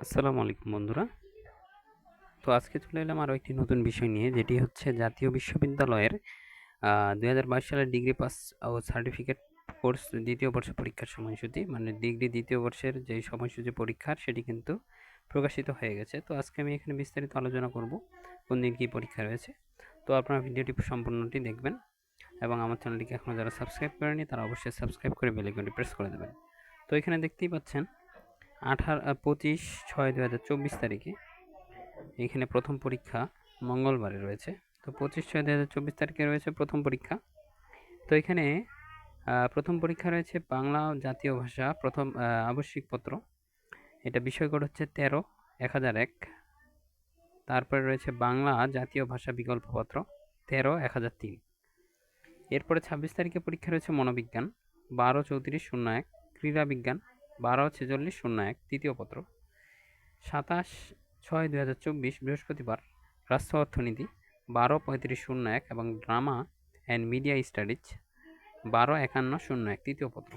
আসসালামু আলাইকুম বন্ধুরা। তো আজকে চলে এলাম আরও একটি নতুন বিষয় নিয়ে, যেটি হচ্ছে জাতীয় বিশ্ববিদ্যালয়ের দুই হাজার বাইশ সালের ডিগ্রি পাস ও সার্টিফিকেট কোর্স দ্বিতীয় বর্ষ পরীক্ষার সময়সূচি। মানে ডিগ্রি দ্বিতীয় বর্ষের যে সময়সূচি পরীক্ষার সেটি কিন্তু প্রকাশিত হয়ে গেছে। তো আজকে আমি এখানে বিস্তারিত আলোচনা করব, কোন দিন কী পরীক্ষা রয়েছে। তো আপনারা ভিডিওটি সম্পূর্ণটি দেখবেন এবং আমার চ্যানেলটিকে এখনও যারা সাবস্ক্রাইব করেনি তারা অবশ্যই সাবস্ক্রাইব করে বেলাইকনটি প্রেস করে দেবেন। তো এখানে দেখতেই পাচ্ছেন আঠারো পঁচিশ, ছয় দু হাজার চব্বিশ তারিখে এখানে প্রথম পরীক্ষা মঙ্গলবারে রয়েছে। তো পঁচিশ, ছয় দু হাজার চব্বিশ তারিখে রয়েছে প্রথম পরীক্ষা। তো এখানে প্রথম পরীক্ষা রয়েছে বাংলা জাতীয় ভাষা প্রথম আবশ্যিক পত্র। এটা বিষয়কোড হচ্ছে তেরো, এক হাজার এক। তারপরে রয়েছে বাংলা জাতীয় ভাষা বিকল্পপত্র তেরো, এক হাজার তিন। এরপরে ছাব্বিশ তারিখে পরীক্ষা রয়েছে মনোবিজ্ঞান, বারো, চৌত্রিশ, শূন্য এক ক্রীড়া বিজ্ঞান বারো ছেচল্লিশ শূন্য এক, তৃতীয় পত্র। সাতাশ ছয় দু হাজার চব্বিশ, বৃহস্পতিবার রাষ্ট্র অর্থনীতি বারো পঁয়ত্রিশ শূন্য এক এবং ড্রামা অ্যান্ড মিডিয়া স্টাডিজ বারো একান্ন শূন্য এক, তৃতীয় পত্র।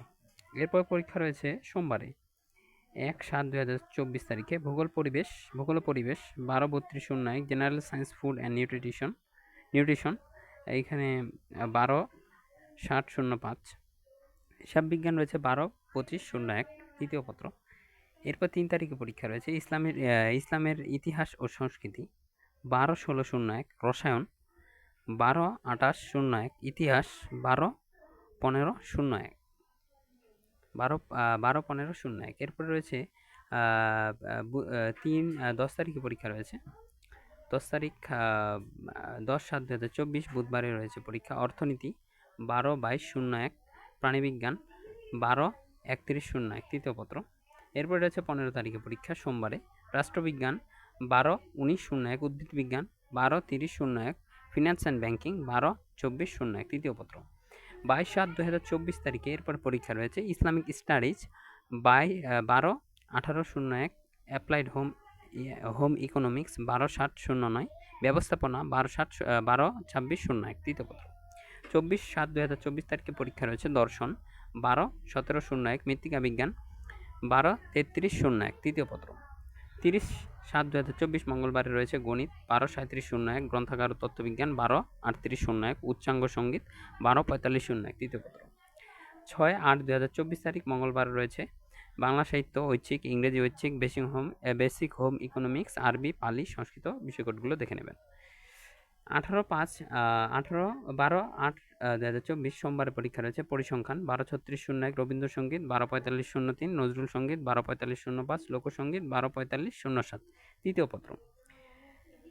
এরপর পরীক্ষা রয়েছে সোমবারে, এক সাত দু হাজার চব্বিশ তারিখে। ভূগোল পরিবেশ ভূগোল পরিবেশ, বারো বত্রিশ শূন্য এক, general science, food and nutrition nutrition. এইখানে বারো ষাট শূন্য পাঁচ। হিসাব বিজ্ঞান রয়েছে বারো পঁচিশ শূন্য এক। তৃতীয় পত্র। এরপর তিন তারিখে পরীক্ষা রয়েছে। ইসলামের ইসলামের ইতিহাস ও সংস্কৃতি। বারো ষোলো শূন্য এক রসায়ন। বারো আঠাশ শূন্য এক ইতিহাস। বারো পনেরো শূন্য এক। বারো বারো পনেরো শূন্য এক। এরপরে রয়েছে তিন দশ তারিখে পরীক্ষা রয়েছে। দশ তারিখ দশ সাত দু হাজার চব্বিশ বুধবারে রয়েছে পরীক্ষা। অর্থনীতি। বারো বাইশ শূন্য এক প্রাণীবিজ্ঞান। বারো একত্রিশ শূন্য এক তৃতীয় পত্র। এরপরে রয়েছে পনেরো তারিখে পরীক্ষা, সোমবারে রাষ্ট্রবিজ্ঞান, বারো উনিশ শূন্য এক উদ্ভিদ বিজ্ঞান, বারো তিরিশ শূন্য এক ফিনান্স অ্যান্ড ব্যাঙ্কিং বারো চব্বিশ শূন্য এক তৃতীয় পত্র। বাইশ সাত দু হাজার চব্বিশ তারিখে এরপর পরীক্ষা রয়েছে ইসলামিক স্টাডিজ বাই বারো আঠারো শূন্য এক অ্যাপ্লাইড হোম হোম ইকোনমিক্স, বারো ষাট শূন্য নয় ব্যবস্থাপনা, বারো ষাট বারো ছাব্বিশ শূন্য এক তৃতীয় পত্র। চব্বিশ সাত দু হাজার চব্বিশ তারিখে পরীক্ষা রয়েছে দর্শন বারো, সতেরো শূন্য এক, মৃত্তিকা বিজ্ঞান। বারো, তেত্রিশ শূন্য এক, তৃতীয় পত্র। তিরিশ সাত দু হাজার চব্বিশ মঙ্গলবারে রয়েছে গণিত। বারো সাঁত্রিশ শূন্য এক, গ্রন্থাগার তত্ত্ববিজ্ঞান। বারো, আটত্রিশ শূন্য এক, উচ্চাঙ্গ সংগীত। বারো, পঁয়তাল্লিশ শূন্য এক, তৃতীয় পত্র। ছয়, আট দু হাজার চব্বিশ তারিখ মঙ্গলবার রয়েছে বাংলা সাহিত্য, ঐচ্ছিক, ইংরেজি ঐচ্ছিক, basic home basic home, economics, আরবি, পালি, সংস্কৃত বিষয়কোডগুলো দেখে নেবেন। আঠারো পাঁচ আঠারো, বারো, আট দু হাজার চব্বিশ সোমবারে পরীক্ষা রয়েছে পরিসংখ্যান, বারো, ছত্রিশ, শূন্য এক, রবীন্দ্রসঙ্গীত, বারো, পঁয়তাল্লিশ, শূন্য তিন, নজরুল সংগীত, বারো, পঁয়তাল্লিশ, শূন্য পাঁচ, লোকসঙ্গীত, বারো, পঁয়তাল্লিশ, শূন্য সাত। তৃতীয় পত্র।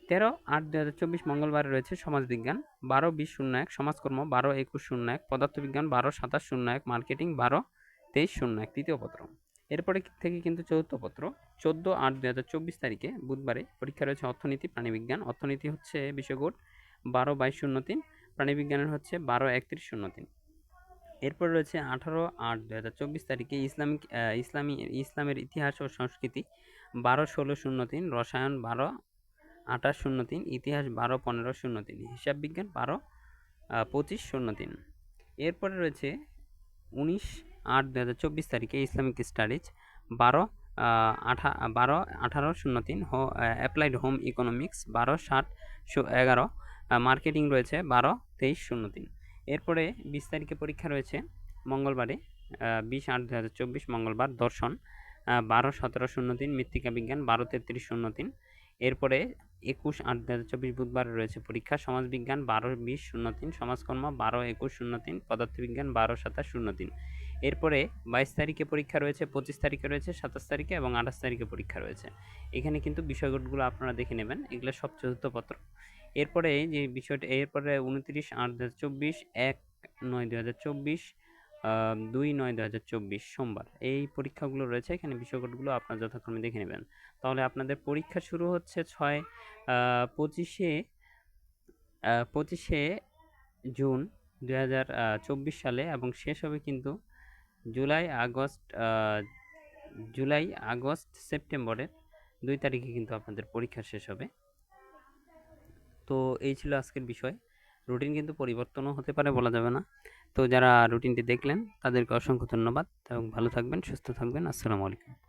তেরো, আট দু হাজার চব্বিশ মঙ্গলবারে রয়েছে সমাজবিজ্ঞান, বারো, বিশ, শূন্য এক, সমাজকর্ম, বারো, একুশ, শূন্য এক, পদার্থবিজ্ঞান, বারো, সাতাশ, শূন্য এক, মার্কেটিং, বারো, তেইশ, শূন্য এক। তৃতীয় পত্র। এরপরে থেকে কিন্তু চতুর্থ পত্র? চোদ্দ আট দু হাজার চব্বিশ তারিখে বুধবারে পরীক্ষা রয়েছে অর্থনীতি, প্রাণীবিজ্ঞান। অর্থনীতি হচ্ছে বিষয়কোড বারো বাইশ শূন্য তিন, প্রাণীবিজ্ঞানের হচ্ছে বারো একত্রিশ শূন্য তিন। এরপর রয়েছে আঠারো আট দু হাজার চব্বিশ তারিখে ইসলামিক ইসলামী, ইসলামের ইতিহাস ও সংস্কৃতি বারো ষোলো শূন্য তিন, রসায়ন বারো আঠাশ শূন্য তিন, ইতিহাস বারো পনেরো শূন্য তিন, হিসাব বিজ্ঞান বারো পঁচিশ শূন্য তিন। এরপরে রয়েছে উনিশ আট দু হাজার চব্বিশ তারিখে ইসলামিক স্টাডিজ, বারো আঠা, বারো, আঠারো, শূন্য তিন, হো অ্যাপ্লাইড হোম ইকোনমিক্স, বারো, ষাট এগারো মার্কেটিং রয়েছে, বারো, তেইশ, শূন্য তিন। এরপরে বিশ তারিখে পরীক্ষা রয়েছে, মঙ্গলবারে বিশ আট দু হাজার চব্বিশ, মঙ্গলবার, দর্শন বারো, সতেরো, শূন্য তিন, মৃত্তিকা বিজ্ঞান, বারো, তেত্রিশ, শূন্য তিন। এরপরে একুশ আট দু হাজার চব্বিশ বুধবার রয়েছে পরীক্ষা সমাজবিজ্ঞান বারো, বিশ, শূন্য তিন, সমাজকর্ম, বারো, একুশ, শূন্য তিন, পদার্থবিজ্ঞান, বারো, সাতাশ, শূন্য তিন। এরপরে বাইশ তারিখে পরীক্ষা রয়েছে, পঁচিশ তারিখে রয়েছে, সাতাশ তারিখে এবং আঠাশ তারিখে পরীক্ষা রয়েছে। এখানে কিন্তু বিষয়গুলো আপনারা দেখে নেবেন, এগুলো সব চতুর্থ পত্র এরপরে যে বিষয়টা, এরপরে উনত্রিশ আট দু হাজার চব্বিশ, এক নয় দু হাজার চব্বিশ দুই নয় দু হাজার চব্বিশ সোমবার। এই পরীক্ষাগুলো রয়েছে, এখানে বিষয়কোডগুলো আপনারা যথাক্রমে দেখে নেবেন। তাহলে আপনাদের পরীক্ষা শুরু হচ্ছে ছয় পঁচিশে পঁচিশে জুন দু হাজার চব্বিশ সালে এবং শেষ হবে কিন্তু জুলাই আগস্ট জুলাই আগস্ট সেপ্টেম্বরের দুই তারিখে কিন্তু আপনাদের পরীক্ষা শেষ হবে। তো এই ছিল আজকের বিষয়। রুটিন কিন্তু পরিবর্তনও হতে পারে বলা যাবে না। তো যারা রুটিনটি দেখলেন, তাদেরকে অসংখ্য ধন্যবাদ এবং ভালো থাকবেন, সুস্থ থাকবেন। আসসালামু আলাইকুম।